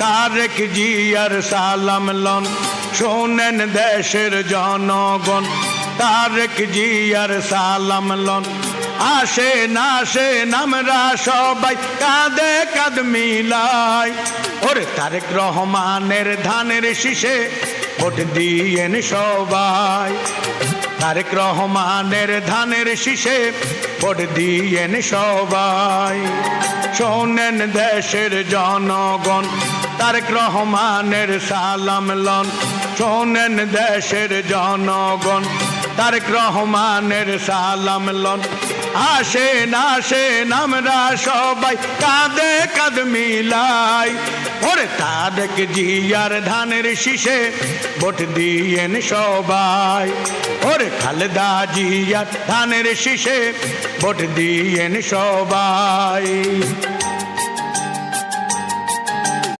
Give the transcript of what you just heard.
তারেক জিয়ার সালাম লন। শোনেন দেশের জনগণ, তারেক জিয়ার সালাম লন। আসে না আসে আমরা সবাই, কাঁদে কাঁদ মিলাই ওরে তারেক রহমানের ধানের শীষে ভোট দিয়েন সবাই। তারেক রহমানের ধানের শীষে ভোট দিয়েন সবাই। শোনেন দেশের জনগণ, তারেক রহমানের সালাম লন। শোনেন দেশের জনগণ, তারেক রহমানের সালাম লন। আসেন আসেন আমরা সবাই, কাঁদে, কাঁদ মিলাই। ওরে তারেক জিয়ার ধানের শীষে ভোট দিয়েন সবাই। ওরে খালেদা জিয়ার ধানের শীষে ভোট দিয়েন সবাই।